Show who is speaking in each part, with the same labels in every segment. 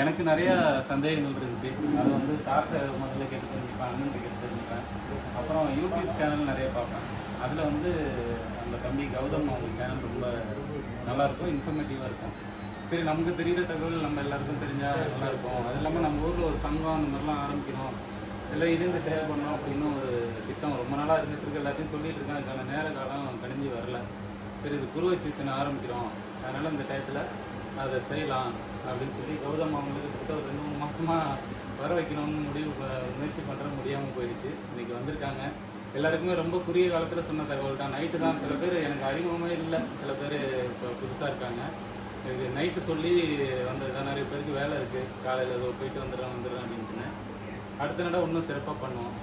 Speaker 1: எனக்கு நிறைய சந்தேகங்கள் இருந்துச்சு. அது வந்து சார்ட்ட முதல்ல கேட்டு தெரிஞ்சுப்பேன் அண்ணன் கேட்டு தெரிஞ்சுப்பேன் அப்புறம் யூடியூப் சேனல் நிறைய பார்ப்பேன். அதில் வந்து அந்த தம்பி கௌதம் அவங்க சேனல் ரொம்ப நல்லாயிருக்கும் இன்ஃபர்மேட்டிவாக இருக்கும். சரி நமக்கு தெரிகிற தகவல் நம்ம எல்லாருக்கும் தெரிஞ்சால் நல்லா இருக்கும். அது இல்லாமல் நம்ம ஊரில் ஒரு சங்கம் அந்த மாதிரிலாம் ஆரம்பிக்கணும். இல்லை இணைந்து செயல் பண்ணணும் அப்படின்னு ஒரு திட்டம் ரொம்ப நாளாக இருந்துட்டு இருக்கு. எல்லாத்தையும் சொல்லிட்டு இருக்கேன் அதுக்கான நேர காலம் கணிஞ்சு வரல. சரி இது குருவை சீசன் ஆரம்பிக்கிறோம். அதனால் இந்த டயத்தில் அதை செய்யலாம். அப்படின்னு சொல்லி கௌதம் அவங்களுக்கு கிட்ட ஒரு ரெண்டு மூணு மாசமாக வர வைக்கணும்னு முடிவு ப- முயற்சி பண்ணுற முடியாமல் போயிடுச்சு. இன்னைக்கு வந்திருக்காங்க. எல்லாருக்குமே ரொம்ப குறுகிய காலத்தில் சொன்ன தகவல் தான். நைட்டு தான். சில பேர் எனக்கு அறிமுகமே இல்லை. சில பேர் இப்போ புதுசாக இருக்காங்க. எனக்கு நைட்டு சொல்லி வந்தது தான். நிறைய பேருக்கு வேலை இருக்குது காலையில் ஏதோ போயிட்டு வந்துடுறேன் வந்துடுறேன் அப்படின்ட்டுன்னு. அடுத்த நட இன்னும் சிறப்பாக பண்ணுவோம்.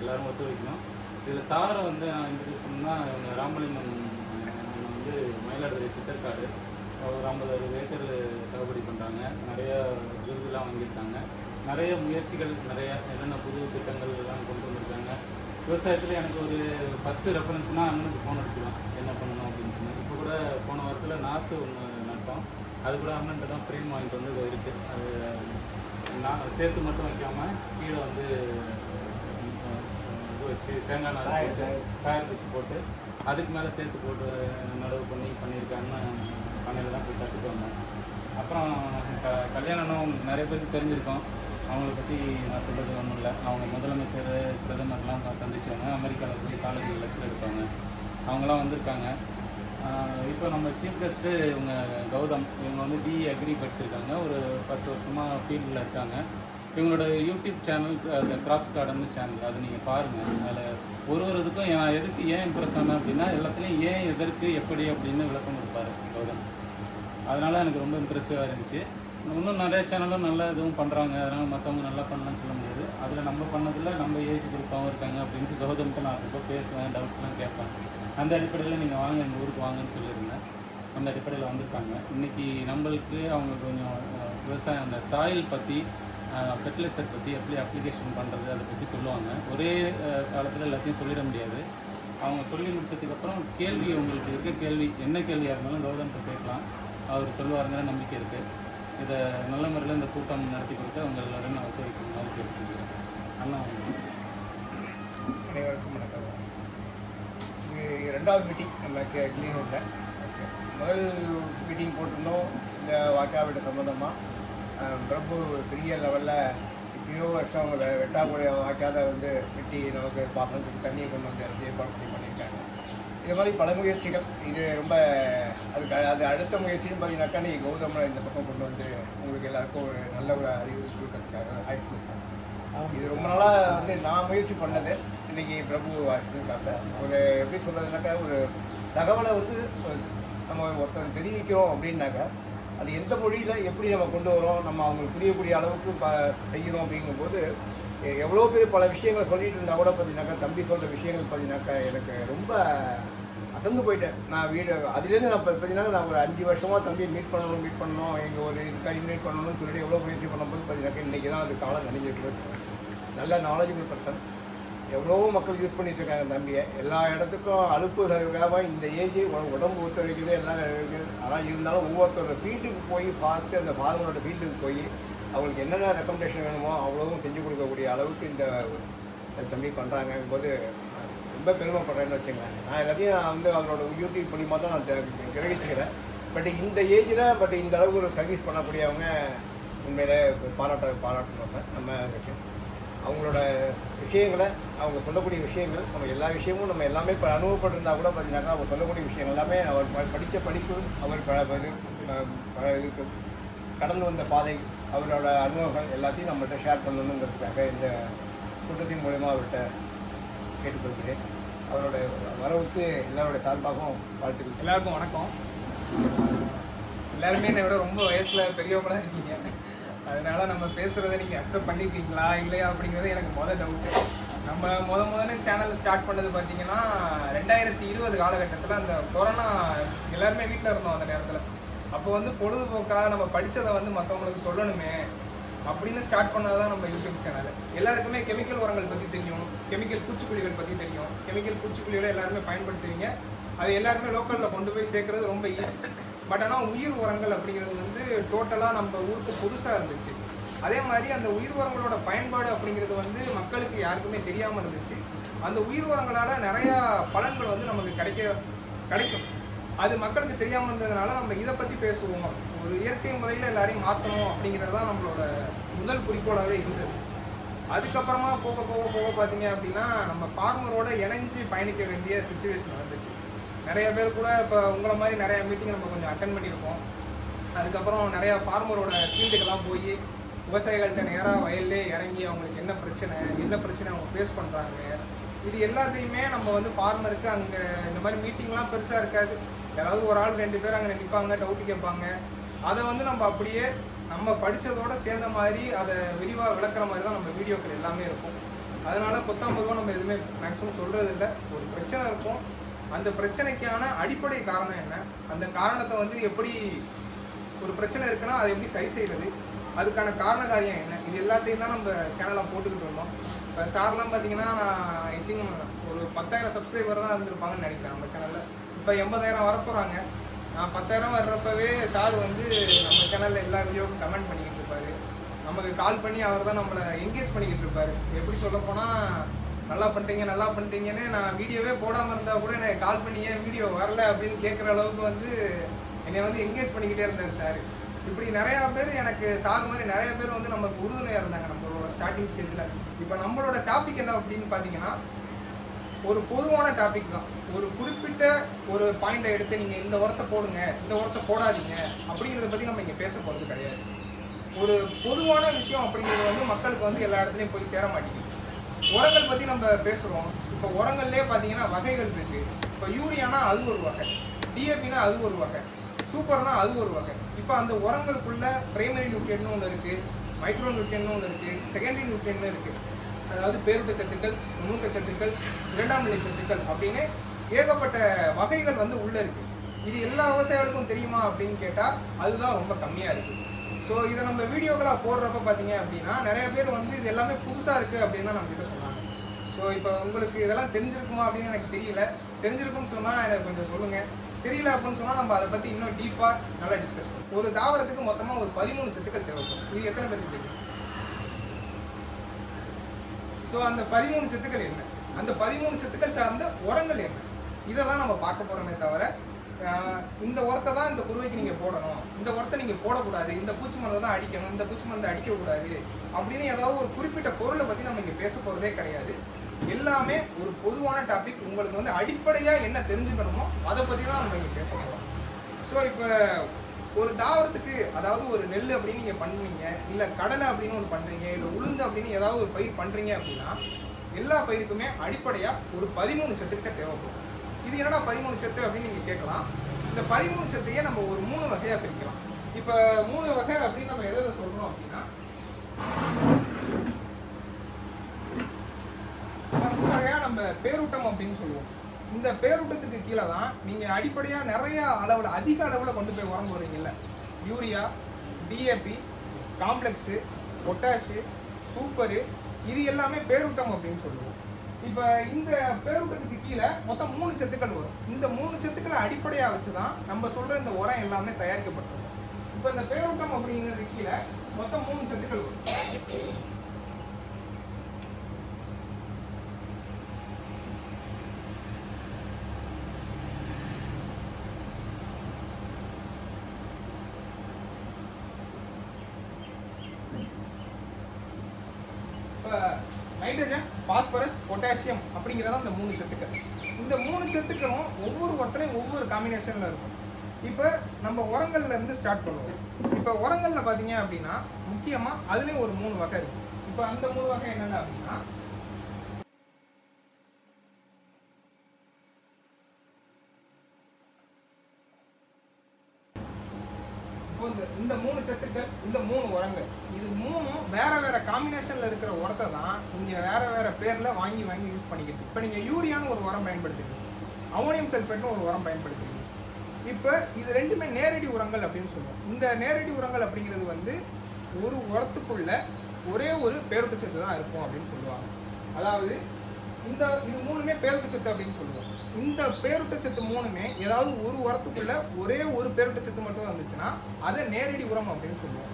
Speaker 1: எல்லாரும் ஒத்து ஒத்துழைக்கணும் இதில் சாரை வந்து நான் இன்ட்ரடியூஸ் பண்ணால் இவங்க ராமலிங்கம் வந்து மயிலாடுதுறை சித்தர்காடு ஒரு ஐம்பது அறுபது ஏக்கர் சாகுபடி பண்ணுறாங்க நிறைய விருதுலாம் வாங்கியிருக்காங்க. நிறைய முயற்சிகள் நிறைய என்னென்ன புது திட்டங்கள் எல்லாம் கொண்டு வந்திருக்காங்க. விவசாயத்தில் எனக்கு ஒரு ஃபஸ்ட்டு ரெஃபரன்ஸ்னால் அண்ணனுக்கு ஃபோன் அடிச்சுக்கலாம். என்ன பண்ணணும் அப்படின்னு சொல்லி இப்போ கூட போன வாரத்தில் நாற்று ஒன்று நட்டோம். அது கூட அண்ணன்ட்ட தான் ஃப்ரேம் வாங்கிட்டு வந்து இருக்குது அது நான் சேர்த்து மட்டும் வைக்காமல் கீழே வந்து வச்சு தேங்காய் நார் போட்டு டயர் வச்சு போட்டு அதுக்கு மேலே சேர்த்து போட்டு நடவு பண்ணி பண்ணியிருக்காங்கன்னு பண்ணையில் தான் போய் கற்றுட்டு வந்தேன். அப்புறம் க கல்யாணம் நிறைய பேருக்கு தெரிஞ்சிருக்கோம். அவங்கள பற்றி நான் சொல்கிறது ஒன்றும் இல்லை. அவங்க முதலமைச்சர் பிரதமர்லாம் பா- சந்திச்சவங்க அமெரிக்காவில் போய் காலேஜில் லெக்சர் எடுப்பாங்க அவங்களாம் வந்திருக்காங்க. இப்போ நம்ம சீஃப் கெஸ்ட்டு இவங்க கௌதம் இவங்க வந்து பிஇ அக்ரி படிச்சிருக்காங்க. ஒரு பத்து வருஷமாக ஃபீல்டில் இருக்காங்க. இவங்களோட யூடியூப் சேனல் அந்த கிராப்ஸ் கார்டன் சேனல் அதை நீங்கள் பாருங்கள் அதில் ஒரு ஒரு இதுக்கும் எதுக்கு ஏன் இம்ப்ரெஸ் ஆனேன் அப்படின்னா எல்லாத்துலேயும் ஏன் எதற்கு எப்படி அப்படின்னு விளக்கம் கொடுப்பாரு. அதனால் எனக்கு ரொம்ப இம்ப்ரெசிவாக இருந்துச்சு. இன்னும் நிறைய சேனலும் நல்ல இதுவும் பண்ணுறாங்க அதனால் மற்றவங்க நல்லா பண்ணலாம்னு சொல்ல முடியாது. அதில் நம்ம பண்ணதில் நம்ம ஏஜ் குரூப்பாகவும் இருக்காங்க அப்படின்ட்டு கௌதம்கிட்ட நான் ரொம்ப பேசுவேன் டவுட்ஸ்லாம் கேட்பேன். அந்த அடிப்படையில் நீங்கள் வாங்க எங்கள் ஊருக்கு வாங்கன்னு சொல்லியிருந்தேன் அந்த அடிப்படையில் வந்திருக்காங்க. இன்றைக்கி நம்மளுக்கு அவங்க கொஞ்சம் விவசாயம் அந்த சாயில் பற்றி ஃபெர்டிலைசர் பற்றி எப்படி அப்ளிகேஷன் பண்ணுறது அதை பற்றி சொல்லுவாங்க. ஒரே காலத்தில் எல்லாத்தையும் சொல்லிட முடியாது. அவங்க சொல்லி முடிச்சதுக்கப்புறம் கேள்வி உங்களுக்கு இருக்க கேள்வி என்ன கேள்வியாக இருந்தாலும் கௌதம்கிட்ட கேட்கலாம். அவர் சொல்லுவாருங்கிற நம்பிக்கை இருக்குது இதை நல்ல முறையில் இந்த கூட்டம் நடத்தி கொடுத்து அவங்க எல்லோரும் நான் ஒத்துழைக்கணும். கேட்டுக்கிறேன்
Speaker 2: அனைவருக்கும் வணக்கம். இது ரெண்டாவது மீட்டிங் நம்ம கிளீனூரில் முதல் மீட்டிங் போட்டிருந்தோம். இந்த வாக்காவிட சம்மந்தமாக பிரபு பெரிய லெவலில் எத்தனையோ வருஷம் வெ- வெட்டாக்குறைய வாக்காத வந்து வெட்டி நமக்கு பாசனத்துக்கு தண்ணியை கொண்டு வந்து ஏற்பாடு பண்ணியிருக்காங்க. இது மாதிரி பல முயற்சிகள். இது ரொம்ப அதுக்கு அது அடுத்த முயற்சின்னு பார்த்தீங்கன்னாக்கா நீ கௌதம இந்த பக்கம் கொண்டு வந்து உங்களுக்கு எல்லாருக்கும் ஒரு நல்ல ஒரு அறிவு கொடுக்கறதுக்காக கொடுத்தாங்க. இது ரொம்ப நாளாக வந்து நான் முயற்சி பண்ணது. இன்னைக்கு பிரபு வாசிச்சிருக்காங்க ஒரு எப்படி சொல்கிறதுனாக்கா ஒரு தகவலை வந்து நம்ம ஒருத்தர் தெரிவிக்கிறோம் அப்படின்னாக்கா அது எந்த மொழியில் எப்படி நம்ம கொண்டு வரோம் நம்ம அவங்களுக்கு புரியக்கூடிய அளவுக்கு ப செய்யணும் அப்படிங்கும்போது எவ்வளோ பேர் பல விஷயங்களை சொல்லிட்டு இருந்தால் கூட பார்த்தீங்கன்னாக்கா தம்பி சொல்கிற விஷயங்கள் பார்த்தீங்கன்னாக்கா எனக்கு ரொம்ப அசந்து போயிட்டேன். நான் வீடு அதுலேருந்து நான் இப்போ பார்த்தீங்கன்னா நான் ஒரு அஞ்சு வருஷமாக தம்பியை மீட் பண்ணணும் மீட் பண்ணணும் எங்கள் ஒரு இதுக்காக இன்வைட் பண்ணணும்னு சொல்லிட்டு எவ்வளோ முயற்சி பண்ணும்போது பார்த்தீங்கன்னாக்கா இன்றைக்கி தான் அது காலம் கணிஞ்சிருக்கு நல்ல நாலேஜபிள் பர்சன் எவ்வளோ மக்கள் யூஸ் பண்ணிட்டு இருக்காங்க தம்பியை. எல்லா இடத்துக்கும் அலுப்பு வேகமாக இந்த ஏஜ் உடம்பு ஒத்துழைக்குது எல்லாம் இருக்குது. ஆனால் இருந்தாலும் ஒவ்வொருத்தரோட ஃபீல்டுக்கு போய் பார்த்து அந்த ஃபார்மரோட ஃபீல்டுக்கு போய் அவங்களுக்கு என்னென்ன ரெக்கமெண்டேஷன் வேணுமோ அவ்வளோவும் செஞ்சு கொடுக்கக்கூடிய அளவுக்கு இந்த தம்பி பண்ணுறாங்கும்போது ரொம்ப பெருமைப்படுறேன்னு வச்சுங்களேன் நான் எல்லாத்தையும் நான் வந்து அவரோட யூடியூப் மூலியமாக தான் நான் கிரகிச்சுக்கிறேன். பட் இந்த ஏஜில் பட் இந்த அளவுக்கு ஒரு சர்வீஸ் பண்ணக்கூடியவங்க உண்மையிலே பாராட்ட பாராட்டுறவங்க நம்ம அவங்களோட விஷயங்களை அவங்க சொல்லக்கூடிய விஷயங்கள் நம்ம எல்லா விஷயமும் நம்ம எல்லாமே இப்போ அனுபவப்பட்டிருந்தா கூட பார்த்தீங்கன்னாக்கா அவங்க சொல்லக்கூடிய விஷயங்கள் எல்லாமே அவர் ப- படித்த படிப்பு அவர் ப இது கடந்து வந்த பாதை அவரோட அனுபவங்கள் எல்லாத்தையும் நம்மள்கிட்ட ஷேர் பண்ணணுங்கிறதுக்காக இந்த கூட்டத்தின் மூலயமா அவர்கிட்ட கேட்டுக்கொள்கிறேன். அவரோட வரவுக்கு எல்லாரோட சார்பாகவும் வாழ்த்துக்கள்.
Speaker 3: எல்லாருக்கும் வணக்கம். எல்லாருமே என்னை விட ரொம்ப வயசில் பெரியவங்களாக இருக்கீங்க. அதனால் நம்ம பேசுகிறத நீங்கள் அக்செப்ட் பண்ணிப்பீங்களா இல்லையா அப்படிங்கிறது எனக்கு மொதல் டவுட்டு நம்ம முத முதல்ல சேனல் ஸ்டார்ட் பண்ணது பார்த்தீங்கன்னா ரெண்டாயிரத்தி இருபது காலகட்டத்தில் அந்த கொரோனா எல்லாருமே வீட்டில் இருந்தோம் அந்த நேரத்தில். அப்போ வந்து பொழுதுபோக்காக நம்ம படித்ததை வந்து மற்றவங்களுக்கு சொல்லணுமே அப்படின்னு ஸ்டார்ட் பண்ணாதான் நம்ம யூடியூப் சேனல் எல்லாருக்குமே கெமிக்கல் உரங்கள் பற்றி தெரியும். கெமிக்கல் பூச்சிக்கொல்லிகள் பற்றி தெரியும். கெமிக்கல் பூச்சிக்கொல்லிகளை எல்லாருமே பயன்படுத்துவீங்க. அது எல்லாருமே லோக்கலில் கொண்டு போய் சேர்க்கறது ரொம்ப ஈஸி பட் ஆனால் உயிர் உரங்கள் அப்படிங்கிறது வந்து டோட்டலாக நம்ம ஊருக்கு புதுசாக இருந்துச்சு. அதே மாதிரி அந்த உயிர் உரங்களோட பயன்பாடு அப்படிங்கிறது வந்து மக்களுக்கு யாருக்குமே தெரியாமல் இருந்துச்சு. அந்த உயிர் உரங்களால் நிறையா பலன்கள் வந்து நமக்கு கிடைக்க கிடைக்கும். அது மக்களுக்கு தெரியாமல் இருந்ததுனால நம்ம இதை பற்றி பேசுவோம். ஒரு இயற்கை முறையில் எல்லாரையும் மாற்றணும் அப்படிங்கிறது தான் நம்மளோட முதல் குறிக்கோளாகவே இருந்தது. அதுக்கப்புறமா போக போக போக பார்த்தீங்க அப்படின்னா நம்ம ஃபார்மரோட இணைஞ்சு பயணிக்க வேண்டிய சுச்சுவேஷன் வந்துச்சு. நிறைய பேர் கூட இப்போ உங்களை மாதிரி நிறைய மீட்டிங் நம்ம கொஞ்சம் அட்டன் பண்ணியிருப்போம் அதுக்கப்புறம் நிறைய ஃபார்மரோட ஃபீல்டுக்கெல்லாம் போய் விவசாயிகள்கிட்ட நேராக வயல்லே இறங்கி அவங்களுக்கு என்ன பிரச்சனை என்ன பிரச்சனை அவங்க ஃபேஸ் பண்ணுறாங்க இது எல்லாத்தையுமே நம்ம வந்து ஃபார்மருக்கு அங்கே இந்த மாதிரி மீட்டிங்லாம் பெருசாக இருக்காது. யாராவது ஒரு ஆள் ரெண்டு பேர் அங்கே நிற்பாங்க டவுட் கேட்பாங்க. அதை வந்து நம்ம அப்படியே நம்ம படித்ததோட சேர்ந்த மாதிரி அதை விரிவாக விளக்குற மாதிரி தான் நம்ம வீடியோக்கள் எல்லாமே இருக்கும். அதனால பொத்தாம் பொதுவாக நம்ம எதுவுமே மேக்ஸிமம் சொல்கிறது இல்லை ஒரு பிரச்சனை இருக்கும். அந்த பிரச்சனைக்கான அடிப்படை காரணம் என்ன? அந்த காரணத்தை வந்து எப்படி ஒரு பிரச்சனை இருக்குன்னா அதை எப்படி சரி செய்கிறது அதுக்கான காரண காரியம் என்ன? இது எல்லாத்தையும் தான் நம்ம சேனலில் போட்டுக்கிட்டு இருந்தோம். இப்போ சார்லாம் பார்த்தீங்கன்னா நான் ஐ திங்க் ஒரு பத்தாயிரம் சப்ஸ்கிரைபர் தான் இருந்திருப்பாங்கன்னு நினைக்கிறேன் நம்ம சேனலில் இப்போ எண்பதாயிரம் வரப்போகிறாங்க நான் பத்தாயிரம் வர்றப்பவே சார் வந்து நம்ம சேனலில் எல்லா வீடியோவுக்கும் கமெண்ட் பண்ணிக்கிட்டு இருப்பாரு. நமக்கு கால் பண்ணி அவர் தான் நம்மளை என்கேஜ் பண்ணிக்கிட்டு இருப்பாரு. எப்படி சொல்ல போனால் நல்லா பண்ணிட்டீங்க நல்லா பண்ணிட்டீங்கன்னு நான் வீடியோவே போடாமல் இருந்தால் கூட எனக்கு கால் பண்ணி ஏன் வீடியோ வரல? அப்படின்னு கேட்குற அளவுக்கு வந்து என்னை வந்து என்கேஜ் பண்ணிக்கிட்டே இருந்தார் சார். இப்படி நிறையா பேர் எனக்கு சார் மாதிரி நிறைய பேர் வந்து நமக்கு உறுதுணையாக இருந்தாங்க நம்மளோட ஸ்டார்டிங் ஸ்டேஜில் இப்போ நம்மளோட டாபிக் என்ன அப்படின்னு பார்த்தீங்கன்னா ஒரு பொதுவான டாபிக் தான். ஒரு குறிப்பிட்ட ஒரு பாயிண்டை எடுத்து நீங்கள் இந்த உரத்தை போடுங்க இந்த உரத்தை போடாதீங்க அப்படிங்கிறத பற்றி நம்ம இங்கே பேச போகிறது கிடையாது. ஒரு பொதுவான விஷயம் அப்படிங்கிறது வந்து மக்களுக்கு வந்து எல்லா இடத்துலையும் போய் சேர மாட்டேங்குது. உரங்கள் பற்றி நம்ம பேசுகிறோம் இப்போ உரங்கள்லேயே பார்த்தீங்கன்னா வகைகள் இருக்குது இப்போ யூரியானா அது ஒரு வகை டிஏபினா அது ஒரு வகை சூப்பர்னா அது ஒரு வகை. இப்போ அந்த உரங்களுக்குள்ள பிரைமரி நியூட்ரியன்ட்னு ஒன்று இருக்குது மைக்ரோ நியூட்ரியன்ட்னு ஒன்று இருக்குது செகண்டரி நியூட்ரியன்ட்னு இருக்குது அதாவது பேரூட்ட சத்துக்கள் நுணுக்க சத்துக்கள் இரண்டாம் நிலை சத்துக்கள் அப்படின்னு ஏகப்பட்ட வகைகள் வந்து உள்ள இருக்கு. இது எல்லா விவசாயிகளுக்கும் தெரியுமா அப்படின்னு கேட்டால் அதுதான் ரொம்ப கம்மியாக இருக்கு. ஸோ இதை நம்ம வீடியோக்களாக போடுறப்ப பார்த்தீங்க அப்படின்னா நிறைய பேர் வந்து இது எல்லாமே புதுசாக இருக்குது அப்படின்னு தான் நம்மகிட்ட சொன்னாங்க. ஸோ இப்போ உங்களுக்கு இதெல்லாம் தெரிஞ்சிருக்குமா அப்படின்னு எனக்கு தெரியல. தெரிஞ்சிருக்கும்னு சொன்னால் எனக்கு கொஞ்சம் சொல்லுங்கள் தெரியல அப்படின்னு சொன்னால் நம்ம அதை பற்றி இன்னும் டீப்பாக நல்லா டிஸ்கஸ் பண்ணுவோம். ஒரு தாவரத்துக்கு மொத்தமாக ஒரு பதிமூணு சத்துக்கள் தேவைப்படும். இது எத்தனை பேருக்கு தெரியும்? ஸோ அந்த பதிமூணு சத்துக்கள் என்ன? அந்த பதிமூணு சத்துக்கள் சார்ந்த உரங்கள் என்ன? இதை தான் நம்ம பார்க்க போகிறோமே தவிர இந்த உரத்தை தான் இந்த குருவைக்கு நீங்கள் போடணும். இந்த உரத்தை நீங்கள் போடக்கூடாது. இந்த பூச்சி மருந்தை தான் அடிக்கணும். இந்த பூச்சி மருந்தை அடிக்கக்கூடாது. அப்படின்னு ஏதாவது ஒரு குறிப்பிட்ட பொருளை பற்றி நம்ம இங்கே பேச போகிறதே கிடையாது. எல்லாமே ஒரு பொதுவான டாபிக் உங்களுக்கு வந்து அடிப்படையாக என்ன தெரிஞ்சுக்கணுமோ அதை பற்றி தான் நம்ம இங்கே பேச போகிறோம் ஸோ இப்போ ஒரு தாவரத்துக்கு அதாவது ஒரு நெல் அப்படின்னு நீங்கள் பண்ணுவீங்க இல்லை கடலை அப்படின்னு ஒன்று பண்ணுறீங்க இல்லை உளுந்து அப்படின்னு ஏதாவது ஒரு பயிர் பண்ணுறீங்க அப்படின்னா எல்லா பயிருக்குமே அடிப்படையாக ஒரு பதிமூணு சத்துக்கிட்ட தேவைப்படும். இது என்னடா பதிமூணு சத்து அப்படின்னு நீங்கள் கேட்கலாம். இந்த பதிமூணு சத்தையே நம்ம ஒரு மூணு வகையாக பிரிக்கலாம். இப்போ மூணு வகை அப்படின்னு நம்ம எதை எதை சொல்கிறோம் அப்படின்னா ஃபர்ஸ்ட் வகையாக நம்ம பேரூட்டம் அப்படின்னு சொல்லுவோம். இந்த பேரூட்டத்துக்கு கீழே தான் நீங்கள் அடிப்படையாக நிறைய அளவில் அதிக அளவில் கொண்டு போய் உரம் போடுறீங்கல்ல. Urea DAP complex potash super இது எல்லாமே பேரூட்டம் அப்படின்னு சொல்லுவோம். இப்போ இந்த பேரூட்டத்துக்கு கீழே மொத்தம் மூணு சத்துக்கள் வரும். இந்த மூணு சத்துக்களை அடிப்படையாக வச்சு தான் நம்ம சொல்கிற இந்த உரம் எல்லாமே தயாரிக்கப்பட்டிருக்கும். இப்போ இந்த பேரூட்டம் அப்படிங்கிறது கீழே மொத்தம் மூணு சத்துக்கள் வரும் இப்போ நைட்ரஜன் பாஸ்பரஸ் பொட்டாசியம் அப்படிங்கிறத அந்த மூணு சத்துக்கள். இந்த மூணு சத்துக்களும் ஒவ்வொரு உரத்துலையும் ஒவ்வொரு காம்பினேஷனில் இருக்கும். இப்போ நம்ம உரங்கள்ல இருந்து ஸ்டார்ட் பண்ணுவோம். இப்போ உரங்கள்ல பார்த்தீங்க அப்படின்னா முக்கியமாக அதுலேயும் ஒரு மூணு வகை இருக்கு. இப்போ அந்த மூணு வகை என்னென்ன அப்படின்னா இப்போ இந்த மூணு சத்துக்கள் இந்த மூணு உரங்கள். இது மூணும் வேற வேற காம்பினேஷன்ல இருக்கிற உரத்தை தான் நீங்க வேற வேற பேர்ல வாங்கி வாங்கி யூஸ் பண்ணிக்கிட்டு இப்போ நீங்க யூரியான்னு ஒரு உரம் பயன்படுத்துறீங்க. அமோனியம் சல்ஃபேட்னு ஒரு உரம் பயன்படுத்துறீங்க. இப்போ இது ரெண்டுமே நேரடி உரங்கள் அப்படின்னு சொல்லுவோம் இந்த நேரடி உரங்கள் அப்படிங்கிறது வந்து ஒரு உரத்துக்குள்ள ஒரே ஒரு பேரூட்டச்சத்து தான் இருக்கும் அப்படின்னு சொல்லுவாங்க. அதாவது இந்த இது மூணுமே பேருட்டு சத்து அப்படின்னு சொல்லுவோம். இந்த பேருட்டு சத்து மூணுமே ஏதாவது ஒரு உரத்துக்குள்ள ஒரே ஒரு பேருட்டு சத்து மட்டும் வந்துச்சுன்னா அதை நேரடி உரம் அப்படின்னு சொல்லுவோம்.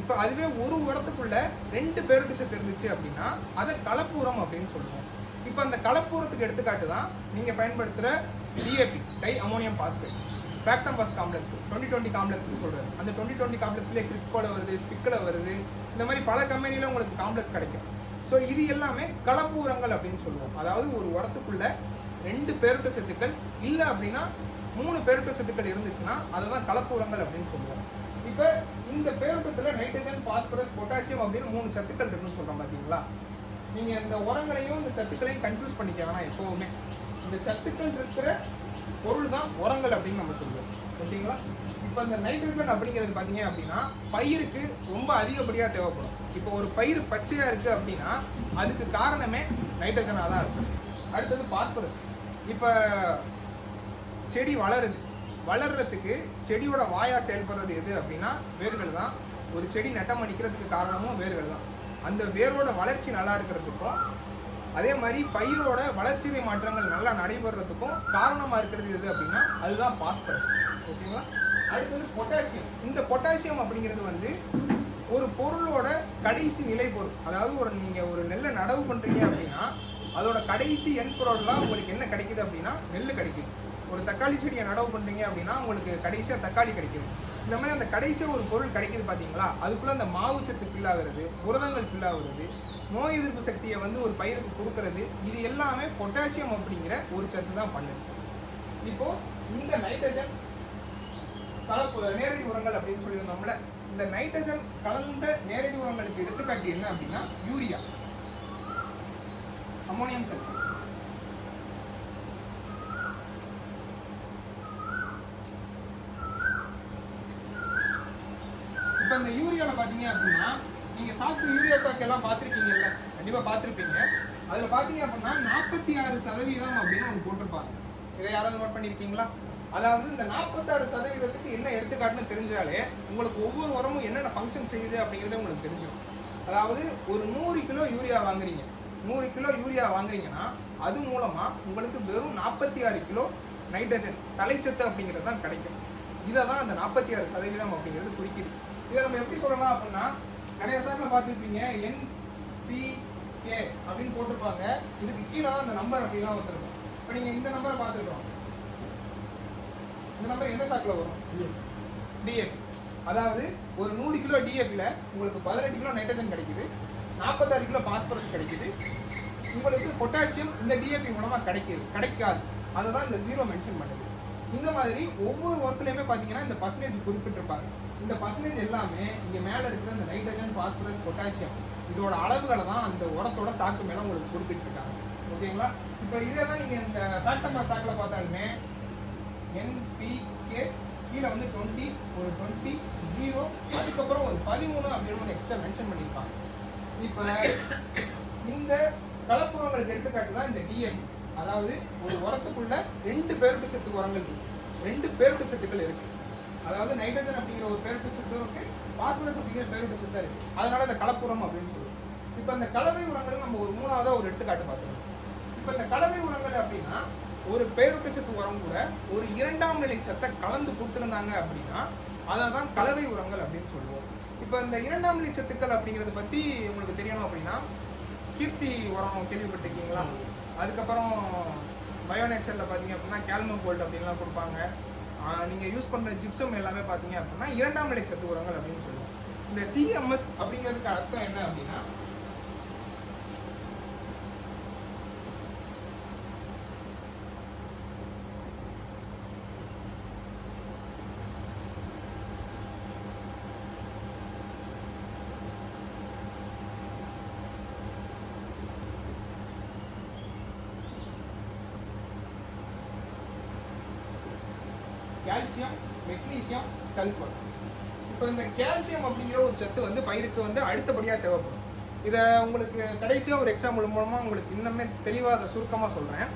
Speaker 3: இப்போ அதுவே ஒரு உரத்துக்குள்ள ரெண்டு பேருட்டு சத்து இருந்துச்சு அப்படின்னா அதை கலப்பு உரம் அப்படின்னு சொல்லுவோம். இப்போ அந்த கலப்பு உரத்துக்கு எடுத்துக்காட்டு தான் நீங்கள் பயன்படுத்துகிற DAP di ammonium phosphate. Factamfos complex twenty twenty காம்ப்ளெக்ஸ்னு சொல்கிறது அந்த டுவெண்ட்டி டுவெண்ட்டி காம்ப்ளெக்ஸ்லேயே கிரிப்கோல வருது ஸ்பிக்கில் வருது. இந்த மாதிரி பல கம்பெனியில் உங்களுக்கு காம்ப்ளெக்ஸ் கிடைக்கும். ஸோ இது எல்லாமே கலப்பு உரங்கள் அப்படின்னு சொல்லுவோம். அதாவது ஒரு உரத்துக்குள்ள ரெண்டு பேருட்ட சத்துக்கள் இல்லை அப்படின்னா மூணு பேருட்ட சத்துக்கள் இருந்துச்சுன்னா அதுதான் கலப்பு உரங்கள் அப்படின்னு சொல்லுவோம். இப்போ இந்த பேருட்டத்தில் நைட்ரஜன் பாஸ்பரஸ் பொட்டாசியம் அப்படின்னு மூணு சத்துக்கள் இருக்குன்னு சொல்கிறோம் பார்த்தீங்களா நீங்கள் இந்த உரங்களையும் இந்த சத்துக்களையும் கன்ஃபியூஸ் பண்ணிக்க வேணாம் எப்போவுமே. இந்த சத்துக்கள் இருக்கிற பொருள் தான் உரங்கள் அப்படின்னு நம்ம சொல்லுவோம். ஓகேங்களா? இப்போ இந்த நைட்ரஜன் அப்படிங்கிறது பார்த்தீங்க அப்படின்னா பயிருக்கு ரொம்ப அதிகப்படியாக தேவைப்படும். இப்போ ஒரு பயிர் பச்சையாக இருக்குது அப்படின்னா அதுக்கு காரணமே நைட்ரஜனாக தான் இருக்கும். அடுத்தது பாஸ்பரஸ் இப்போ செடி வளருது. வளர்றதுக்கு செடியோட வாயாக செயல்படுறது எது அப்படின்னா வேர்கள் தான் ஒரு செடி நட்டம் அடிக்கிறதுக்கு காரணமும் வேர்கள் தான் அந்த வேரோட வளர்ச்சி நல்லா இருக்கிறதுக்கும் அதே மாதிரி பயிரோட வளர்ச்சிதை மாற்றங்கள் நல்லா நடைபெறதுக்கும் காரணமாக இருக்கிறது எது அப்படின்னா அதுதான் பாஸ்பரஸ். ஓகேங்களா? அடுத்தது பொட்டாசியம். இந்த பொட்டாசியம் அப்படிங்கிறது வந்து ஒரு பொருளோட கடைசி நிலை பொருள். அதாவது ஒரு நீங்கள் ஒரு நெல்லை நடவு பண்ணுறீங்க அப்படின்னா அதோட கடைசி என் பொருள்லாம் உங்களுக்கு என்ன கிடைக்குது அப்படின்னா நெல் கிடைக்குது. ஒரு தக்காளி செடியை நடவு பண்ணுறீங்க அப்படின்னா உங்களுக்கு கடைசியாக தக்காளி கிடைக்கும். இந்த மாதிரி அந்த கடைசியாக ஒரு பொருள் கிடைக்கிது பார்த்தீங்களா அதுக்குள்ளே அந்த மாவு சத்து ஃபில் ஆகுறது புரதங்கள் ஃபில் ஆகுறது நோய் எதிர்ப்பு சக்தியை வந்து ஒரு பயிருக்கு கொடுக்கறது இது எல்லாமே பொட்டாசியம் அப்படிங்கிற ஒரு சத்து தான் பண்ணுது. இப்போ இந்த நைட்ரஜன் கலப்பு நேரடி உரங்கள் அப்படின்னு சொல்லியிருந்தோம்ல இந்த நைட்ரஜன் கலந்த நேரடி உரங்களுக்கு எடுத்துக்காட்டு என்ன அப்படின்னா யூரியா அமோனியம் சல்ஃபேட் இப்போ இந்த யூரியாவில் பார்த்தீங்க அப்படின்னா நீங்கள் சாக்கு யூரியா சாக்கு எல்லாம் பார்த்துருக்கீங்கல்ல? கண்டிப்பாக பார்த்துருப்பீங்க. அதில் பார்த்தீங்க அப்படின்னா நாற்பத்தி ஆறு சதவீதம் அப்படின்னு ஒன்று போட்டிருப்பாங்க. இதை யாராவது நோட் பண்ணியிருக்கீங்களா அதாவது இந்த நாற்பத்தாறு சதவீதத்துக்கு என்ன எடுத்துக்காட்டுன்னு தெரிஞ்சாலே உங்களுக்கு ஒவ்வொரு உரமும் என்னென்ன ஃபங்க்ஷன் செய்யுது அப்படிங்கிறத உங்களுக்கு தெரிஞ்சிடும் அதாவது ஒரு நூறு கிலோ யூரியா வாங்குறீங்க. நூறு கிலோ யூரியா வாங்குறீங்கன்னா அது மூலமாக உங்களுக்கு வெறும் நாற்பத்தி ஆறு கிலோ நைட்ரஜன் தலைச்சத்து அப்படிங்கிறது தான் கிடைக்கும். இதை தான் அந்த நாற்பத்தி ஆறு சதவீதம் அப்படிங்கிறது குறிக்குது. இதை நம்ம எப்படி சொல்லலாம் அப்படின்னா நிறைய சார்ல பார்த்துருப்பீங்க. என்பிகே அப்படின்னு போட்டிருப்பாங்க. இதுக்கு கீழே தான் அந்த நம்பர் அப்படிலாம் வந்துருக்கும். இப்போ நீங்கள் இந்த நம்பரை பார்த்துருக்கோம் இந்த நம்பர் எந்த சாக்கில் வரும்? டிஏபி அதாவது ஒரு நூறு கிலோ டிஏபியில் உங்களுக்கு பதினெட்டு கிலோ நைட்ரஜன் கிடைக்குது. நாற்பத்தாறு கிலோ பாஸ்பரஸ் கிடைக்குது. உங்களுக்கு பொட்டாசியம் இந்த டிஏபி மூலமாக கிடைக்கிது. கிடைக்காது. அதை தான் இந்த ஜீரோ மென்ஷன் பண்ணுது. இந்த மாதிரி ஒவ்வொரு ஒர்க்லையுமே பார்த்தீங்கன்னா இந்த பர்சன்டேஜ் குறிப்பிட்டிருப்பாங்க. இந்த பர்சன்டேஜ் எல்லாமே இங்கே மேலே இருக்கிற இந்த நைட்ரஜன் பாஸ்பரஸ் பொட்டாசியம் இதோட அளவுகளை தான் அந்த உரத்தோட சாக்கு மேலே உங்களுக்கு குறிப்பிட்டிருக்காங்க. ஓகேங்களா இப்போ இதே தான் நீங்கள் இந்த ஃபேக்டம்பர் சாக்கில் பார்த்தாலுமே என்பிகே கீழே வந்து டுவெண்ட்டி ஒரு டுவெண்ட்டி ஜீரோ அதுக்கப்புறம் ஒரு பதிமூணு அப்படின்னு ஒன்று எக்ஸ்ட்ரா மென்ஷன் பண்ணியிருப்பாங்க. இப்போ இந்த கலப்புறங்களுக்கு எடுத்துக்காட்டு தான் இந்த டிஎன் அதாவது ஒரு உரத்துக்குள்ள ரெண்டு பேருக்கு சத்து உரங்கள் இருக்கு. ரெண்டு பேருக்கு சத்துக்கள் இருக்கு. அதாவது நைட்ரஜன் அப்படிங்கிற ஒரு பேருக்கு சத்து இருக்கு பாஸ்பரஸ் அப்படிங்கிற பேருக்கு சத்து இருக்கு. அதனால இந்த கலப்புரம் அப்படின்னு சொல்லுவோம். இப்போ இந்த கலவை உரங்கள் நம்ம ஒரு மூணாவதா ஒரு எடுத்துக்காட்டு பார்த்துருக்கோம் இப்போ இந்த கலவை உரங்கள் அப்படின்னா ஒரு பேருக்கு சத்து உரம் கூட ஒரு இரண்டாம் நிலை சத்தை கலந்து கொடுத்துருந்தாங்க அப்படின்னா அதை தான் கலவை உரங்கள் அப்படின்னு சொல்லுவோம். இப்போ இந்த இரண்டாம் நிலை சத்துக்கள் அப்படிங்கிறத பத்தி உங்களுக்கு தெரியணும் அப்படின்னா கீர்த்தி உரம் கேள்விப்பட்டிருக்கீங்களா? அதுக்கப்புறம் பயோநேச்சரில் பார்த்தீங்க அப்படின்னா கேல்மம் கோல்டு அப்படின்லாம் கொடுப்பாங்க. நீங்கள் யூஸ் பண்ணுற ஜிப்சம் எல்லாமே பார்த்தீங்க அப்படின்னா இரண்டாம் நிலை சத்து உரங்கள் அப்படின்னு சொல்லுவோம் இந்த சிஎம்எஸ் அப்படிங்கிறதுக்கு அர்த்தம் என்ன அப்படின்னா கால்சியம் மெக்னீசியம் சல்ஃபர் இப்போ இந்த கால்சியம் அப்படிங்கிற ஒரு சத்து வந்து பயிருக்கு வந்து அடுத்தபடியாக தேவைப்படும். இதை உங்களுக்கு கடைசியாக ஒரு எக்ஸாம்பிள் மூலமாக உங்களுக்கு இன்னுமே தெளிவாக அதை சுருக்கமாக சொல்கிறேன்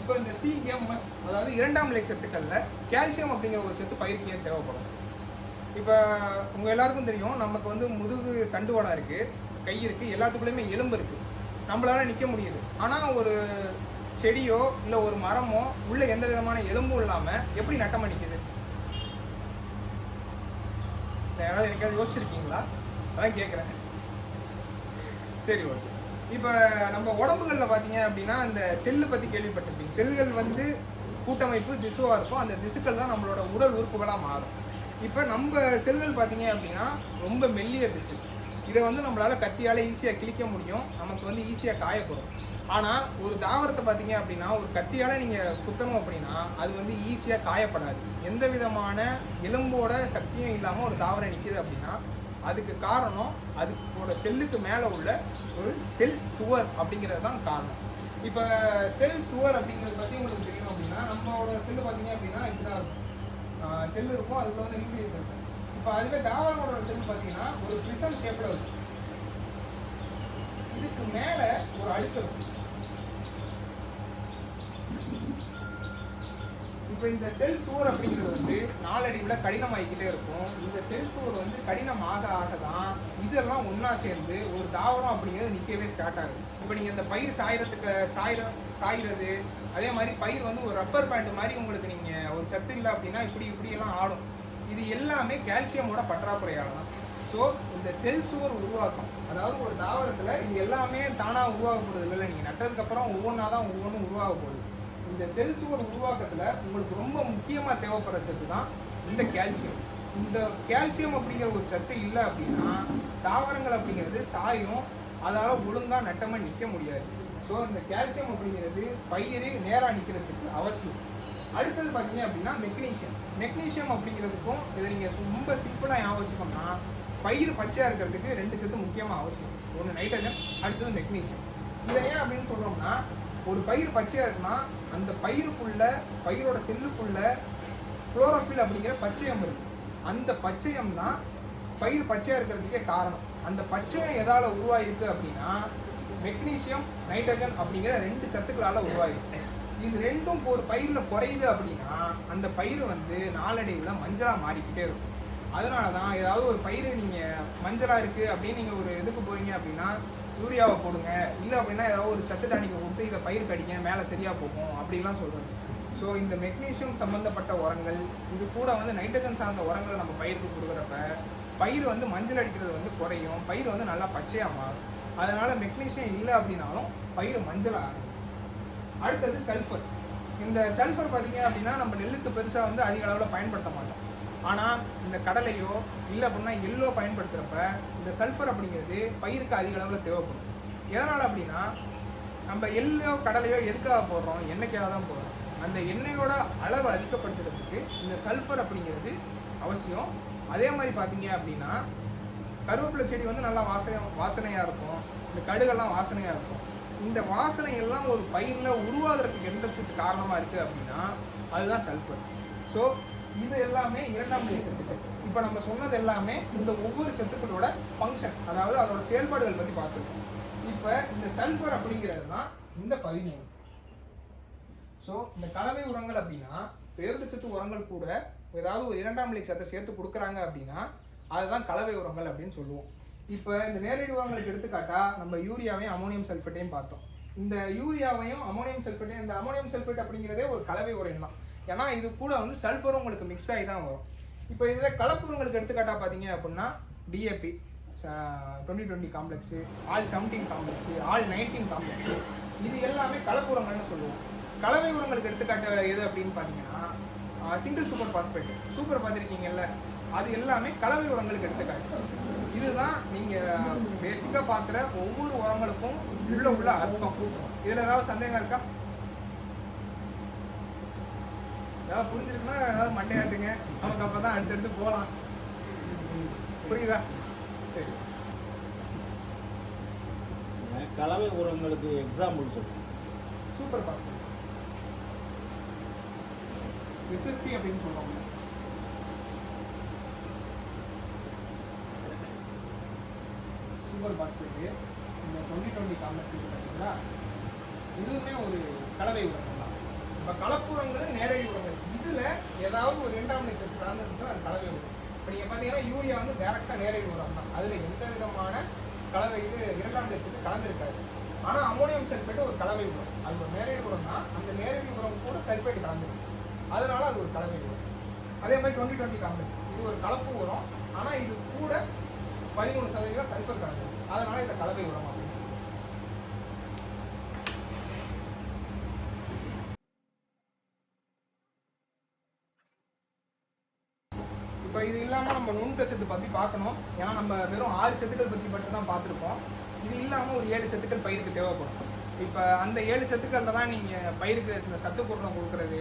Speaker 3: இப்போ இந்த சிஎம்எஸ் அதாவது இரண்டாம் நிலை சத்துக்களில் கால்சியம் அப்படிங்கிற ஒரு சத்து பயிருக்கு ஏன் தேவைப்படும்? இப்போ உங்கள் எல்லாருக்கும் தெரியும் நமக்கு வந்து முதுகு தண்டுவடம் இருக்குது கை இருக்குது எல்லாத்துக்குள்ளேயுமே எலும்பு இருக்குது நம்மளால் நிற்க முடியுது. ஆனால் ஒரு செடியோ இல்லை ஒரு மரமோ உள்ள எந்த விதமான எலும்பும் இல்லாமல் எப்படி நட்டமடிக்குது யாராவது எனக்காவது யோசிச்சிருக்கீங்களா? அதான் கேட்குறேன் சரி ஓகே இப்போ நம்ம உடம்புகளில் பார்த்தீங்க அப்படின்னா அந்த செல்லு பற்றி கேள்விப்பட்டிருப்பீங்க. செல்கள் வந்து கூட்டமைப்பு திசுவாக இருக்கும். அந்த திசுக்கள் தான் நம்மளோட உடல் உறுப்புகளாக மாறும். இப்போ நம்ம செல்கள் பார்த்தீங்க அப்படின்னா ரொம்ப மெல்லிய திசு. இதை வந்து நம்மளால் கத்தியால் ஈஸியாக கிழிக்க முடியும். நமக்கு வந்து ஈஸியாக காயப்படும் ஆனால் ஒரு தாவரத்தை பார்த்தீங்க அப்படின்னா ஒரு கத்தியால் நீங்கள் குத்தணும் அப்படின்னா அது வந்து ஈஸியாக காயப்படாது. எந்த விதமான எலும்போட சக்தியும் இல்லாமல் ஒரு தாவரம் நிற்கிது அப்படின்னா அதுக்கு காரணம் அதுக்கோட செல்லுக்கு மேலே உள்ள ஒரு செல் சுவர் அப்படிங்கிறது தான் காரணம். இப்போ செல் சுவர் அப்படிங்கிறது பற்றி உங்களுக்கு தெரியும் அப்படின்னா நம்மளோட செல்லு பார்த்தீங்க அப்படின்னா இப்படிதான் இருக்கும். செல் இருக்கும் அதுக்குள்ள வந்து நியூக்ளியஸ் இருக்கும். இப்போ அதுவே தாவரங்களோட செல் பார்த்தீங்கன்னா ஒரு பிரிசம் ஷேப்பில் இருக்கும் இதுக்கு மேலே ஒரு அழுத்தம் இருக்கும். இப்போ இந்த செல் சுவர் அப்படிங்கிறது வந்து நாளடைவில் கடினமாகிக்கிட்டே இருக்கும். இந்த செல் சுவர் வந்து கடினமாக ஆக தான் இதெல்லாம் ஒன்றா சேர்ந்து ஒரு தாவரம் அப்படிங்கிறது நிற்கவே ஸ்டார்ட் ஆகுது. இப்போ நீங்கள் இந்த பயிர் சாயறதுக்கு சாயிர சாயிறது அதே மாதிரி பயிர் வந்து ஒரு ரப்பர் பேண்ட் மாதிரி உங்களுக்கு நீங்கள் ஒரு சத்து இல்லை அப்படின்னா இப்படி இப்படியெல்லாம் ஆடும். இது எல்லாமே கால்சியமோட பற்றாக்குறையாக தான் ஸோ இந்த செல் சுவர் உருவாக்கம் அதாவது ஒரு தாவரத்தில் இது எல்லாமே தானாக உருவாக போகிறது இல்லை. நீங்கள் நட்டதுக்கப்புறம் ஒவ்வொன்றா தான் ஒவ்வொன்றும் உருவாக போகுது. இந்த செல் சுவர் உருவாக்கத்தில் உங்களுக்கு ரொம்ப முக்கியமாக தேவைப்படுற சத்து தான் இந்த கால்சியம் இந்த கால்சியம் அப்படிங்கிற ஒரு சத்து இல்லை அப்படின்னா தாவரங்கள் அப்படிங்கிறது சாயும் அதால் ஒழுங்காக நட்டமாக நிற்க முடியாது. ஸோ இந்த கால்சியம் அப்படிங்கிறது பயிர் நேராக நிற்கிறதுக்கு அவசியம். அடுத்தது பார்த்தீங்க அப்படின்னா மெக்னீஷியம் மெக்னீஷியம் அப்படிங்கிறதுக்கும் இதை நீங்கள் ரொம்ப சிம்பிளாக ஞாபகம் வச்சுக்கோம்னா பயிர் பச்சையாக இருக்கிறதுக்கு ரெண்டு சத்து முக்கியமாக அவசியம். ஒன்று நைட்ரஜன் அடுத்தது மெக்னீஷியம் இதை ஏன் அப்படின்னு சொல்கிறோம்னா ஒரு பயிர் பச்சையாக இருக்குன்னா அந்த பயிருக்குள்ள பயிரோட செல்லுக்குள்ள குளோரோஃபில் அப்படிங்கிற பச்சையம் இருக்குது அந்த பச்சையம் தான் பயிர் பச்சையாக இருக்கிறதுக்கே காரணம். அந்த பச்சையம் எதால் உருவாயிருக்கு அப்படின்னா மெக்னீசியம் நைட்ரஜன் அப்படிங்கிற ரெண்டு சத்துக்களால் உருவாயிருக்கு. இது ரெண்டும் ஒரு பயிரில் குறையுது அப்படின்னா அந்த பயிர் வந்து நாளடைவில் மஞ்சளாக மாறிக்கிட்டே இருக்கும். அதனால தான் ஏதாவது ஒரு பயிர் நீங்கள் மஞ்சளாக இருக்குது அப்படின்னு நீங்கள் ஒரு இதுக்கு போகிறீங்க அப்படின்னா யூரியாவை போடுங்க. இல்லை அப்படின்னா ஏதாவது ஒரு சத்து டானிக்கை கொடுத்து இதை பயிர் கடிங்க மேலே சரியாக போகும் அப்படின்லாம் சொல்றாங்க. ஸோ இந்த மெக்னீஷியம் சம்மந்தப்பட்ட உரங்கள் இது கூட வந்து நைட்ரஜன் சார்ந்த உரங்களை நம்ம பயிருக்கு கொடுக்குறப்ப பயிர் வந்து மஞ்சள் அடிக்கிறது வந்து குறையும். பயிர் வந்து நல்லா பச்சையாக மாறும். அதனால் மெக்னீஷியம் இல்லை அப்படின்னாலும் பயிர் மஞ்சள் ஆகும். அடுத்தது சல்ஃபர் இந்த சல்ஃபர் பார்த்தீங்க அப்படின்னா நம்ம நெல்லுக்கு பெருசாக வந்து அதிக அளவில் பயன்படுத்த மாட்டோம். ஆனால் இந்த கடலையோ இல்லை அப்படின்னா எள்ளோ பயன்படுத்துகிறப்ப இந்த சல்ஃபர் அப்படிங்கிறது பயிருக்கு அதிக அளவில் தேவைப்படும். எதனால் அப்படின்னா நம்ம எள்ளோ கடலையோ எதுக்காக போடுறோம்? எண்ணெய்க்காக தான் போடுறோம். அந்த எண்ணெயோட அளவை அதிகப்படுத்துறதுக்கு இந்த சல்ஃபர் அப்படிங்கிறது அவசியம். அதே மாதிரி பார்த்தீங்க அப்படின்னா கருவேப்பிலை செடி வந்து நல்லா வாசனை வாசனையாக இருக்கும். இந்த கடுகெல்லாம் வாசனையாக இருக்கும். இந்த வாசனை எல்லாம் ஒரு பயிரில் உருவாகிறதுக்கு எந்த காரணமாக இருக்குது அப்படின்னா அதுதான் சல்ஃபர் ஸோ இது எல்லாமே இரண்டாம் நிலை சத்துக்கள் இப்போ நம்ம சொன்னது எல்லாமே இந்த ஒவ்வொரு சத்துக்களோட ஃபங்க்ஷன் அதாவது அதோட செயல்பாடுகள் பற்றி பார்த்துருக்கோம். இப்போ இந்த சல்ஃபர் அப்படிங்கிறது தான் இந்த பதிமூணு. ஸோ இந்த கலவை உரங்கள் அப்படின்னா பேருச்சத்து உரங்கள் கூட ஏதாவது ஒரு இரண்டாம் நிலை சத்தை சேர்த்து கொடுக்குறாங்க அப்படின்னா அதுதான் கலவை உரங்கள் அப்படின்னு சொல்லுவோம். இப்போ இந்த நேரடி உரங்களுக்கு எடுத்துக்காட்டா நம்ம யூரியாவையும் அமோனியம் சல்ஃபேட்டையும் பார்த்தோம். இந்த யூரியாவையும் அமோனியம் சல்ஃபேட்டையும் இந்த அமோனியம் சல்ஃபேட் அப்படிங்கிறதே ஒரு கலவை உரம் தான். ஏன்னா இது கூட வந்து சல்ஃபரும் உங்களுக்கு மிக்ஸ் ஆகி தான் வரும். இப்போ இதில் கலப்பு உரங்களுக்கு எடுத்துக்காட்டாக பார்த்தீங்க அப்படின்னா DAP twenty twenty complex all seventeen complex all nineteen complex இது எல்லாமே கலப்பு உரங்கள்னு சொல்லுவோம். கலவை உரங்களுக்கு எடுத்துக்காட்டு எது அப்படின்னு பார்த்தீங்கன்னா சிங்கிள் சூப்பர் பாஸ்பேட் சூப்பர் பார்த்துருக்கீங்கல்ல அது எல்லாமே கலவை உரங்களுக்கு எடுத்துக்காட்டு. இதுதான் நீங்கள் பேசிக்காக பார்க்குற ஒவ்வொரு உரங்களுக்கும் உள்ள உள்ள அர்த்தம். இதில் ஏதாவது சந்தேகம் இருக்கா? ஏதாவது புரிஞ்சிருக்குன்னா ஏதாவது மண்டையாட்டுங்க நமக்கு அப்போ தான் அடுத்தடுத்து போகலாம். புரியுதா? சரி.
Speaker 4: கலவை உரங்களுக்கு எக்ஸாம்பிள் சொல்லுங்க
Speaker 3: சூப்பர் பாஸ்பேட் எஸ்எஸ்பி அப்படின்னு சொல்லுவாங்க. சூப்பர் பாஸ்பேட் இந்த டுவெண்ட்டி டுவெண்ட்டி இருக்கு பார்த்தீங்களா? இதுவுமே ஒரு கலவை தான் இப்போ கலப்புரங்கள் நேரடி உரங்கள் இதில் ஏதாவது ஒரு ரெண்டாம் நிலை சத்து கலந்துருந்துச்சுன்னா அது கலவை உரம் இப்போ நீங்கள் பார்த்தீங்கன்னா யூரியா வந்து டேரெக்டாக நேரடி உரம் தான். அதில் எந்த விதமான கலவை இது இரண்டாம் நிலை சத்து கலந்துருக்காது ஆனால் அமோனியம் சல்ஃபேட் ஒரு கலவை உரம் அது ஒரு நேரடி உரம் தான். அந்த நேரடி உரம் கூட சல்ஃபேட் கலந்துருக்கு அதனால அது ஒரு கலவை உரம் அதே மாதிரி டுவெண்ட்டி டுவெண்ட்டி காம்ப்ளெக்ஸ் இது ஒரு கலப்பு உரம். ஆனால் இது கூட பதிமூணு சதவீதம் சல்ஃபர் கலந்துருக்கு அதனால இந்த கலவை உரம் அப்படின்னு இப்போ இது இல்லாமல் நம்ம நுண்கசத்து பற்றி பார்க்கணும். ஏன்னா நம்ம வெறும் ஆறு சத்துக்கள் பற்றி மட்டும் தான் பார்த்துருக்கோம். இது இல்லாமல் ஒரு ஏழு சத்துக்கள் பயிருக்கு தேவைப்படும். இப்போ அந்த ஏழு சத்துக்களில் தான் நீங்கள் பயிருக்கு இந்த சத்து பொருளம் கொடுக்குறது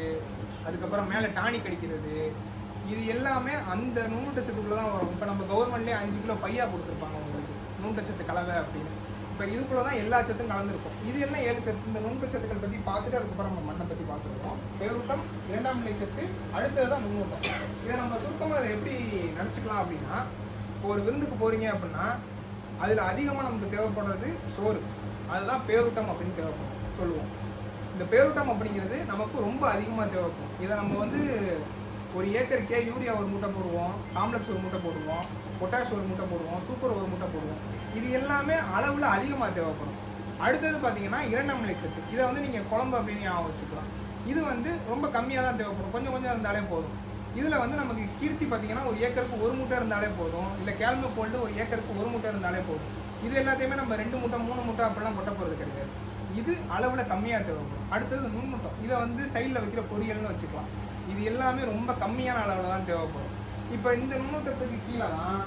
Speaker 3: அதுக்கப்புறம் மேலே டானிக் அடிக்கிறது இது எல்லாமே அந்த நுண்ணூட்டச்சத்துக்குள்ள தான் வரும். இப்போ நம்ம கவர்மெண்ட்லேயே அஞ்சு கிலோ பையா கொடுத்துருப்பாங்க உங்களுக்கு. நுண்ணூட்டச்சத்து கலவை அப்படின்னு. இப்போ இதுக்குள்ள தான் எல்லா சத்தும் கலந்துருக்கும். இது என்ன ஏழு சத்து இந்த நுண்ணூட்டச்சத்துக்கள் பற்றி பார்த்துட்டு அதுக்கப்புறம் நம்ம மண்ணை பற்றி பார்த்துருக்கோம் பேரூட்டம் இரண்டாம் நிலை சத்து அடுத்தது தான் முன்னூட்டம் இதை நம்ம சுருக்கமாக அதை எப்படி நினச்சிக்கலாம் அப்படின்னா இப்போ ஒரு விருந்துக்கு போகிறீங்க அப்படின்னா அதில் அதிகமாக நமக்கு தேவைப்படுறது சோறு. அதுதான் பேரூட்டம் அப்படின்னு தேவைப்படும். சொல்லுவோம். இந்த பேரூட்டம் அப்படிங்கிறது நமக்கு ரொம்ப அதிகமாக தேவைப்படும். இதை நம்ம வந்து ஒரு ஏக்கருக்கே யூரியா ஒரு மூட்டை போடுவோம் காம்ப்ளெக்ஸ் ஒரு மூட்டை போடுவோம் பொட்டாஷ் ஒரு மூட்டை போடுவோம் சூப்பர் ஒரு மூட்டை போடுவோம். இது எல்லாமே அளவில் அதிகமாக தேவைப்படும். அடுத்தது பார்த்தீங்கன்னா இரண்டாம் நிலை சத்து. இதை வந்து நீங்கள் குழம்பு அப்படின்னு ஞாபகம் வச்சுக்கலாம். இது வந்து ரொம்ப கம்மியாக தான் தேவைப்படும். கொஞ்சம் கொஞ்சம் இருந்தாலே போதும். இதில் வந்து நமக்கு கீர்த்தி பார்த்தீங்கன்னா ஒரு ஏக்கருக்கு ஒரு மூட்டை இருந்தாலே போதும். இல்லை கேழ்மை போல்டு ஒரு ஏக்கருக்கு ஒரு மூட்டை இருந்தாலே போதும். இது எல்லாத்தையுமே நம்ம ரெண்டு மூட்டை மூணு மூட்டை அப்படிலாம் கொட்ட போகிறது கிடையாது. இது அளவில் கம்மியாக தேவைப்படும் அடுத்தது நுண்முட்டம் இதை வந்து சைடில் வைக்கிற பொரியல்னு வச்சுக்கலாம். இது எல்லாமே ரொம்ப கம்மியான அளவில் தான் தேவைப்படும். இப்போ இந்த நுண்ணூட்டத்துக்கு கீழே தான்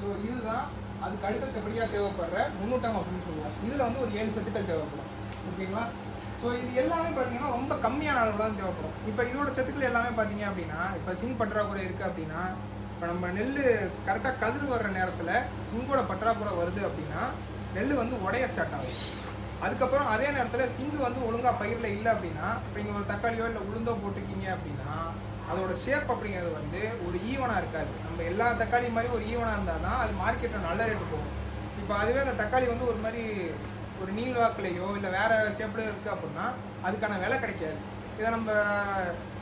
Speaker 3: ஸோ இதுதான் அதுக்கு அடுத்தபடியாக தேவைப்படுற முன்னூட்டம் அப்படின்னு சொல்லுவோம். இதில் வந்து ஒரு ஏழு சத்துக்கள் தேவைப்படும். ஓகேங்களா? ஸோ இது எல்லாமே பார்த்தீங்கன்னா ரொம்ப கம்மியான அளவில் தான் தேவைப்படும். இப்போ இதோட சத்துக்கள் எல்லாமே பார்த்தீங்க அப்படின்னா இப்போ சிங் பற்றாக்குறை இருக்குது அப்படின்னா இப்போ நம்ம நெல் கரெக்டாக கதிர் வர்ற நேரத்தில் சிங்கோட பற்றாக்குறை வருது அப்படின்னா நெல் வந்து உடைய ஸ்டார்ட் ஆகும் அதுக்கப்புறம் அதே நேரத்தில் சிங்கு வந்து ஒழுங்காக பயிரில் இல்லை அப்படின்னா இப்போ நீங்கள் ஒரு தக்காளியோ இல்லை உளுந்தோ போட்டிருக்கீங்க அப்படின்னா அதோட ஷேப் அப்படிங்கிறது வந்து ஒரு ஈவனாக இருக்காது. நம்ம எல்லா தக்காளி மாதிரி ஒரு ஈவனாக இருந்தால் தான் அது மார்க்கெட்டில் நல்ல ரேட்டு போகும். இப்போ அதுவே அந்த தக்காளி வந்து ஒரு மாதிரி ஒரு நீள் வாக்குலையோ இல்லை வேற ஷேப்லையோ இருக்குது அப்படின்னா அதுக்கான விலை கிடைக்காது. இதை நம்ம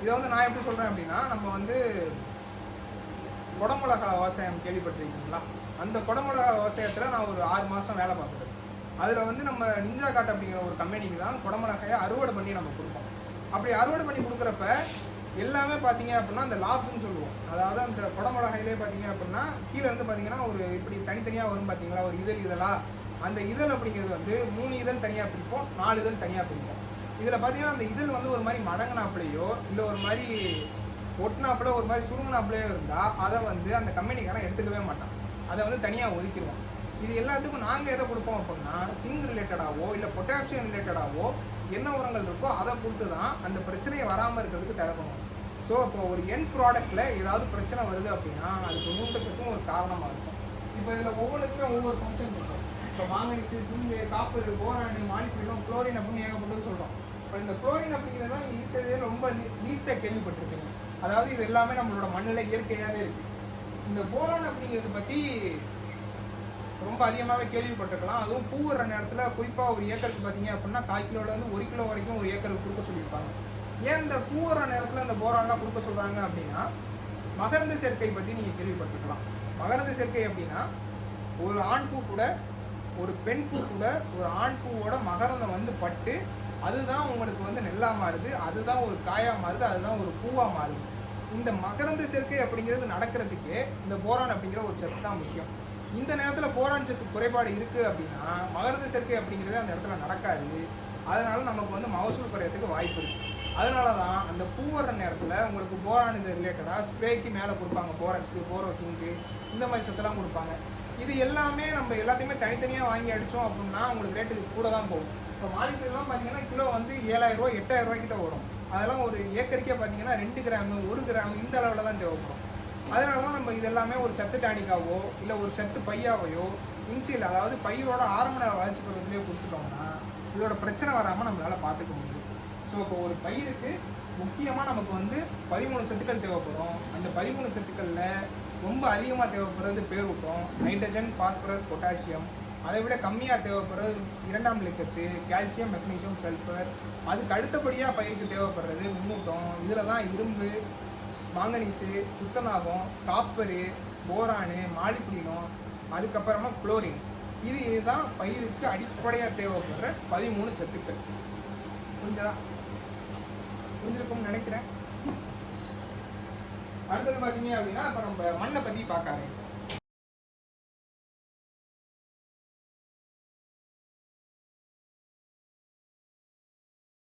Speaker 3: இதை வந்து நான் எப்படி சொல்கிறேன் அப்படின்னா நம்ம வந்து குடமிளகா விவசாயம் கேள்விப்பட்டிருக்கீங்களா? அந்த குடமிளகா விவசாயத்தில் நான் ஒரு ஆறு மாதம் வேலை பார்த்துருக்கேன் அதில் வந்து நம்ம நிஞ்சா காட் அப்படிங்கிற ஒரு கம்பெனிக்கு தான் குடமிளகாயை அறுவடை பண்ணி நம்ம கொடுப்போம். அப்படி அறுவடை பண்ணி கொடுக்குறப்ப எல்லாமே பார்த்தீங்க அப்படின்னா அந்த லாப்ஸ்ன்னு சொல்லுவோம். அதாவது அந்த குடமிளகாயிலே பார்த்தீங்க அப்படின்னா கீழே இருந்து பார்த்தீங்கன்னா ஒரு இப்படி தனித்தனியாக வரும் பார்த்தீங்களா? ஒரு இதழ் இதழா? அந்த இதழ் அப்படிங்கிறது வந்து மூணு இதழ் தனியாக பிடிப்போம் நாலு இதழ் தனியாக பிடிப்போம் இதில் பார்த்தீங்கன்னா அந்த இதழ் வந்து ஒரு மாதிரி மடங்கினாப்புலையோ இல்லை ஒரு மாதிரி ஒட்டினாப்புல ஒரு மாதிரி சுருங்கினாப்புலையோ இருந்தால் அதை வந்து அந்த கம்பெனிக்காரன் எடுத்துக்கவே மாட்டான். அதை வந்து தனியாக ஒதுக்கிடுவோம் இது எல்லாத்துக்கும் நாங்கள் எதை கொடுப்போம் அப்படின்னா சிங்க் ரிலேட்டடாவோ இல்லை பொட்டாசியம் ரிலேட்டடாவோ என்ன உரங்கள் இருக்கோ அதை பொறுத்து தான் அந்த பிரச்சனையை வராமல் இருக்கிறதுக்கு தடை பண்ணுவோம் ஸோ இப்போ ஒரு என் ப்ராடக்ட்டில் ஏதாவது பிரச்சனை வருது அப்படின்னா அதுக்கு ஊட்டச்சத்தும் ஒரு காரணமாக இருக்கும். இப்போ இதில் ஒவ்வொன்றுக்குமே ஒவ்வொரு ஃபங்க்ஷன் இருக்கும். இப்போ manganese zinc copper boron molybdenum chlorine அப்படின்னு ஏகப்பட்டது சொல்கிறோம் இப்போ இந்த குளோரின் அப்படிங்கிறது தான் இருக்கிறதே ரொம்ப லீஸ்ட்டாக கேள்விப்பட்டிருப்பீங்க. அதாவது இது எல்லாமே நம்மளோட மண்ணில் இயற்கையாகவே இருக்குது இந்த போரான் அப்படிங்கிறத பற்றி ரொம்ப அதிகமாகவே கேள்விப்பட்டிருக்கலாம். அதுவும் பூ வர்ற நேரத்தில் குறிப்பாக ஒரு ஏக்கருக்கு பார்த்தீங்க அப்படின்னா கால் கிலோலேருந்து ஒரு கிலோ வரைக்கும் ஒரு ஏக்கருக்கு கொடுக்க சொல்லியிருப்பாங்க ஏன் இந்த பூ வர்ற நேரத்தில் இந்த போரான்லாம் கொடுக்க சொல்கிறாங்க அப்படின்னா மகரந்த சேர்க்கை பற்றி நீங்கள் கேள்விப்பட்டிருக்கலாம். மகரந்த சேர்க்கை அப்படின்னா ஒரு ஆண் பூ கூட ஒரு பெண் பூ கூட ஒரு ஆண் பூவோட மகரந்தம் வந்து பட்டு அதுதான் உங்களுக்கு வந்து நெல்லாக மாறுது அதுதான் ஒரு காயாக மாறுது அதுதான் ஒரு பூவாக மாறுது. இந்த மகரந்த சேர்க்கை அப்படிங்கிறது நடக்கிறதுக்கே இந்த போரான் அப்படிங்கிற ஒரு சத்து தான் முக்கியம். இந்த நேரத்தில் போரான் சத்து குறைபாடு இருக்குது அப்படின்னா மகரந்த சேர்க்கை அப்படிங்கிறது அந்த இடத்துல நடக்காது. அதனால நமக்கு வந்து மகசூல் குறையறதுக்கு வாய்ப்பு இருக்கு. அதனால தான் அந்த பூ வர்ற நேரத்தில் உங்களுக்கு போரான் இது ரிலேட்டடாக ஸ்ப்ரேக்கு மேலே கொடுப்பாங்க போரக்ஸு போரோ கிங்கு இந்த மாதிரி சத்தெல்லாம் கொடுப்பாங்க. இது எல்லாமே நம்ம எல்லாத்தையுமே தனித்தனியாக வாங்கி அடித்தோம் அப்படின்னா உங்களுக்கு ரேட்டு கூட தான் போகும். இப்போ மாலிகுலாம் பார்த்தீங்கன்னா கிலோ வந்து ஏழாயிரம் ரூபா எட்டாயிரம் கிட்ட வரும் அதெல்லாம் ஒரு ஏக்கருக்கே பார்த்தீங்கன்னா ரெண்டு கிராமு ஒரு கிராம் இந்த அளவில் தான் தேவைப்படும். அதனால தான் நம்ம இதெல்லாமே ஒரு சத்து டானிக்காவோ இல்லை ஒரு சத்து பையாவையோ இன்சியல் அதாவது பையோட ஆரம்ப நேர வளர்ச்சி பருவத்திலேயே கொடுத்துட்டோம்னா இதோட பிரச்சனை வராமல் நம்மளால் பார்த்துக்க முடியும். ஸோ இப்போ ஒரு பயிருக்கு முக்கியமாக நமக்கு வந்து பதிமூணு சத்துக்கள் தேவைப்படும். அந்த பதிமூணு சத்துக்களில் ரொம்ப அதிகமாக தேவைப்படுறது பேரூட்டம் நைட்ரஜன் பாஸ்பரஸ் பொட்டாசியம் அதை விட கம்மியாக தேவைப்படுறது இரண்டாம் நிலைச்சத்து கால்சியம் மெக்னீசியம் சல்ஃபர் அதுக்கு அடுத்தபடியாக பயிருக்கு தேவைப்படுறது முன்னூட்டம். இதில் தான் இரும்பு மாங்கனீஸு துத்தநாகம் காப்பரு போரானு மாலிப்டினம் அதுக்கப்புறமா குளோரின். இது இதுதான் பயிருக்கு அடிப்படையாக தேவைப்படுற பதிமூணு சத்துக்கள். புரிஞ்சதா? புரிஞ்சிருக்கும்னு நினைக்கிறேன். அடுத்தது பார்த்தீங்க அப்படின்னா இப்போ நம்ம மண்ணை பற்றி பார்க்க